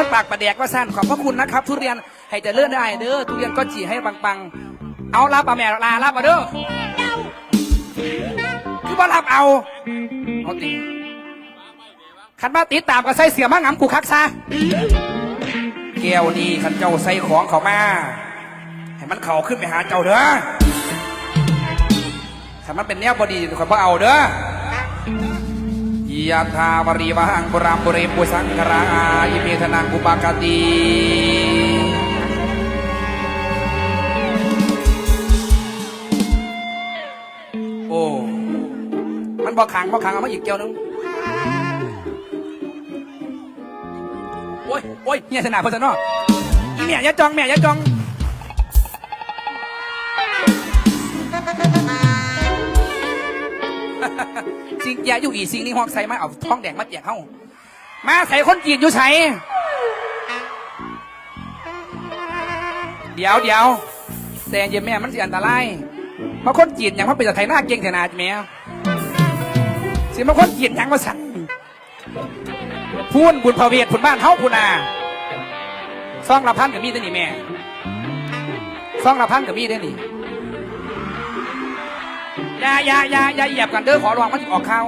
มันปากประแดกว่าสั้นขอบพระคุณนะครับ ทุเรียนให้เจะเลื่อนได้เด้อทุเรียนก็จีให้ปังๆ เอารับปะแม่ลารับมาเด้อคือว่ารับเอาเอาติขันมาติดตามก็ใส่เสียมางำกูคักซะแก้วดีขันเจ้าใส่ของเขามาให้มันเข่าขึ้นไปหาเจ้าเด้อถ้ามันเป็นแนวบอดีขอยบ่เอาเด้อ ยะทาวรีวหังบรามบุเรมปุสังคราอิเมธนังอุปากติโอ้มันบ่ขังบ่ขังเอามาอีกเกี่ยวนึงโอ้ยโอ้ยเนี่ยสนาเพิ่นซะเนาะอีแม่อย่าจองแม่อย่าจอง สิงแย่อยู่อีสิงนี้ห้องใส่มาเอาท้องแดงมาแจกเข้ามาใส่คนจีนอยู่ใส่เดี๋ยวเดี๋ยวแต่เย็นแม่มันสิอันตรายเพราคนจีนอย่างมันเป็นจากไทยหน้าเก่งขนาดแม่สิมาคนจีนอย่างมาสั่งพูนบุญพระเวทผุนบ้านเฮาพูนาซ่องละพันกับมีได้อนี่แม่ซ่องละพันกับมีได้อนี่ อย่าอย่าอย่าอย่าเหยียบกันเด้อขอร้องมันจะออกข่าว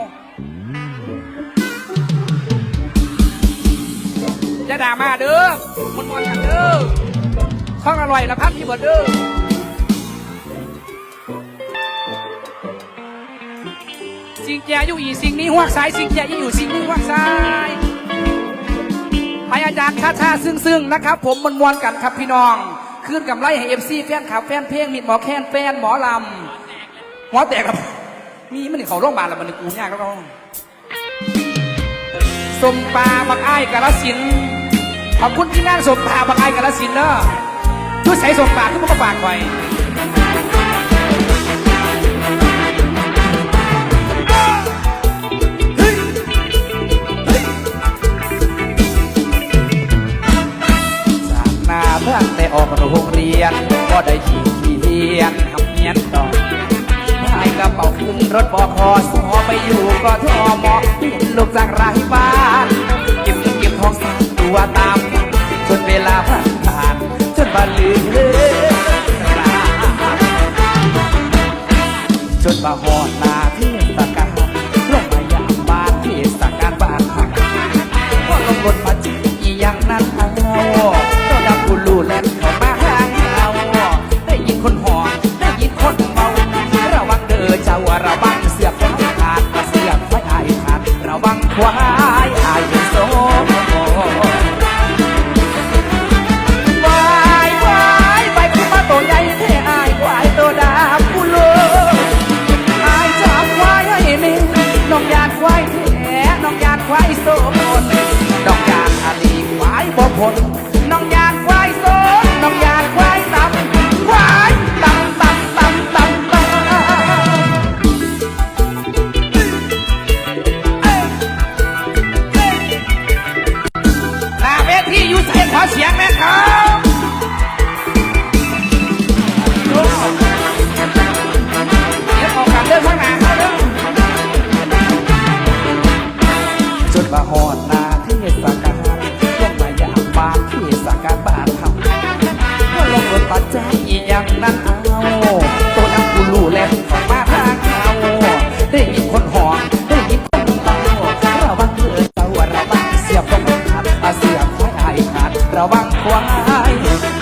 อย่าด่ามาเด้อมันมวนกันเด้อข้องอร่อยละพันพี่เบิร์ดเด้อสิงแจอยู่อีสิงนี้หวกสายสิ่งแจอยู่สิงนี้หวกสายไปอาจารย์คาชาซึ่งซึ่งนะครับ ผมมันมวนกันครับพี่น้องคืนกำไรให้เอฟซีแฟนคลับแฟนเพลงมิดหมอแค้นแฟนหมอลำ หัวแตกครับมีมันนี่เขาโรงพยาบาลแล้วมันนี่กูยากแล้วก็สมปลาบักอ้ายกาลสินขอบคุณที่นั่งสมปลาบักอ้ายกาลสินเนอะชุดใส่สมปลาทุกคนก็ฝากไว้เฮ้ยเฮ้ยจากหน้าเพื่อนแต่ออกโรงเรียนก็ได้ขี่ รถบอคอสอไปอยู่ก็ทอมอลูกจากไรบ้านเก็บเงินเก็บทองสางตัวตามจนเวลาผ่านผ่านจนบาลือ ระวังควาาย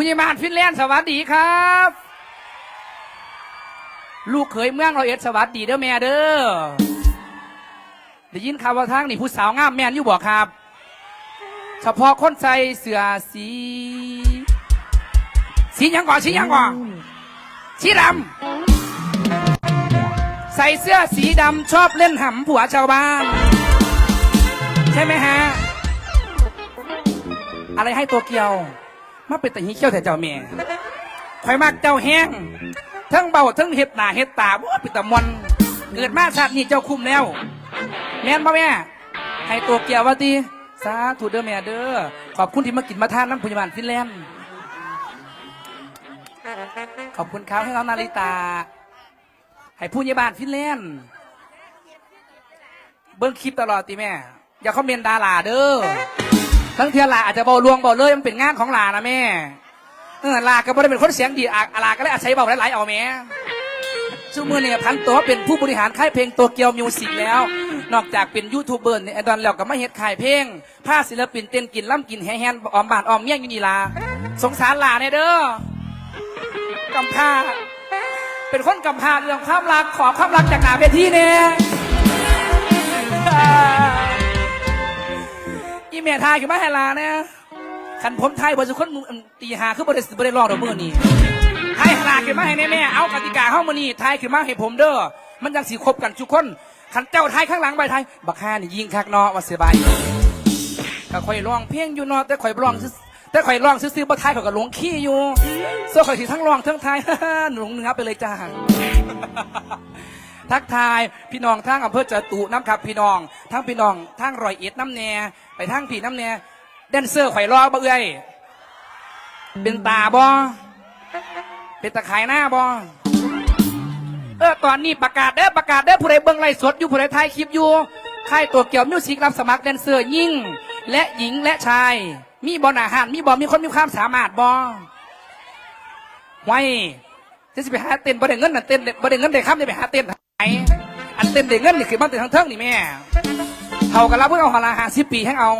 ผู้ใหญ่บ้านฟินแลนด์สวัสดีครับ ลูกเขยเมืองเราเอ็ดสวัสดีเด้อแม่เด้อได้ยินข่าวว่าทางนี่ผู้สาวงามแม่นอยู่บ่ครับ เฉพาะคนใส่เสื้อสี สีหยังก่อนสีหยังก่อนสีดำใส่เสื้อสีดำชอบเล่นหำผัวชาวบ้าน ใช่ไหมฮะ อะไรให้ตัวเกียว มาเป็นแต่หีเขี้ยวแต่เจ้าเมียข่อยมากเจ้าแห้งทั้งเบาทั้งเห็ดหนาเห็ดตาว่าเป็นตะมวนเกิดมาชาตินี้เจ้าคุมแล้วแม่นป่ะแม่ให้ตัวเกียวว่าตีสาธุเด้อแม่เด้อขอบคุณที่มากินมาทานน้ำพยาบาลฟินแลนด์ขอบคุณครับให้น้องนาริตา ให้ผู้ใหญ่บ้านฟินแลนด์เบิ้งคลิปตลอดตีแม่ อย่าคอมเมนต์ดาราเด้อ ทั้งเทียลาอาจจะเบาลวงเบาเลยมันเป็นงานของลานะแม่เออลาก็บ่ได้เป็นคนเสียงดีอะลาก็เลยอาศัยเบาหลายๆเอาแม่ชูมือเนี่ยพันตัวเป็นผู้บริหารค่ายเพลงตัวเกียวมิวสิกแล้ว นอกจากเป็นยูทูบเบอร์เนี่ยไอดอนแล้วก็มาเฮ็ดค่ายเพลงผ้าศิลปินเต้นกินล่ำกินแฮแฮนออมบานออมเมี่ยงอยู่นี่ลา สงสารลาเนี่ยเด้อกำพร้าเป็นคนกำพร้าเรื่องความรักขอความรักจากหนาเวทีเนี่ย อีเมียทายคือมาให้ลานี่ยขันผมไทยบริสุทธิ์คนตีหาคือบริสุทธิ์บริรอดอกมือนี่ไทยลาคือมาให้แน่ๆเอากติกาเข้ามานี่ไทยคือมาให้ผมเด้อมันยังสีครบกันทุกคนขันเจ้าไทยข้างหลังใบไทยบักฮานี่ยิงคักนาะว่าเสียบายก็ข่อยร้องเพลงอยู่นาะแต่ข่อยร้องแต่ข่อยร้องซื่อๆบ่ไทยเขาก็หลงขี้อยู่ส่วนข่อยสิทั้งร้องทั้งไทยหลงเนื้อไปเลยจ้า ทักทายพี่น้องทางอำเภอจตุน้ำครับพี่น้อง ทั้งพี่น้องทางรอยเอ็ดน้ำแน่ไปทางผีน้ำแน่แดนเซอร์ไข่อยรอบ่เอ้ยเป็นตาบ่เป็นตะไขายหน้าบ่เออตอนนี้ประกาศเด้อประกาศเด้อผู้ใดเบิ่งไรสดอยู่ผู้ใดถ่ายคลิปอยู่ค่ายตัวเกี่ยวมิวสิกรับสมัครแดนเซอร์ยิ่ง และหญิงและชาย มีบอลอาหาร มีบอลมีคนมีความสามารถบ่ไว้จะสิไปหาเต้นบ่ได้เงินน่ะเต้นบ่ได้เงินได้ครับจะไปหาเต้น ไหนอันเต้นได้เงินนี่คือมันเต้นทั้งเทิงนี่แม่เท่ากันแล้วเพิ่งเอาหาลาหาสิบปีให้เอา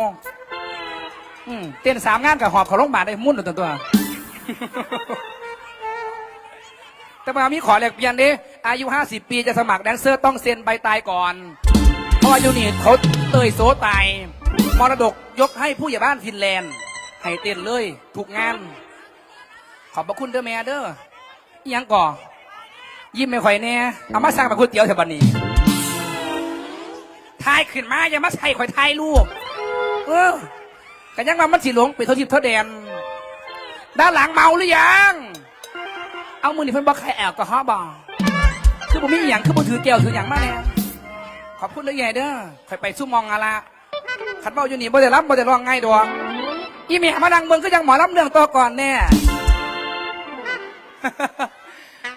อืมเต้นสามงานกับหอบเขาโรงบาลได้มุ่นตัวตัว แต่มามีขอแลกเปลี่ยนดิอายุห้าสิบปีจะสมัครแดนเซอร์ต้องเซ็นใบตายก่อนเพราะว่ายูนิตเขาเตยโซตาย มรดกยกให้ผู้ใหญ่บ้านฟินแลนด์ ให้เต้นเลย ถูกงาน ขอบพระคุณเด้อแม่เด้ออิหยังก่อ ยิ้มไม่ค่อยแน่เอามาสร้างแบบก๋วยเตี๋ยวแถวบันนี้ทายขึ้นมาอย่ามาใส่ข่อยทายรูปเออกันยังว่ามันสิหลงไปเท่าทิพย์เท่าแดน ด้านหลังเมาหรือยัง เอามือนี่เพิ่นบอกใครแอบก็ฮอบอคือผมมีอย่างคือผมถือแก้วถืออย่างมาเนี่ยขอบคุณเลยใหญ่เด้อข่อยไปสู้มมองอะละขันเบาอยู่นี่บ่ได้รับบ่ได้ร้องง่ายดอกอีเมียมาดังเมืองก็ยังหมอรับเรื่องตัวก่อนแน่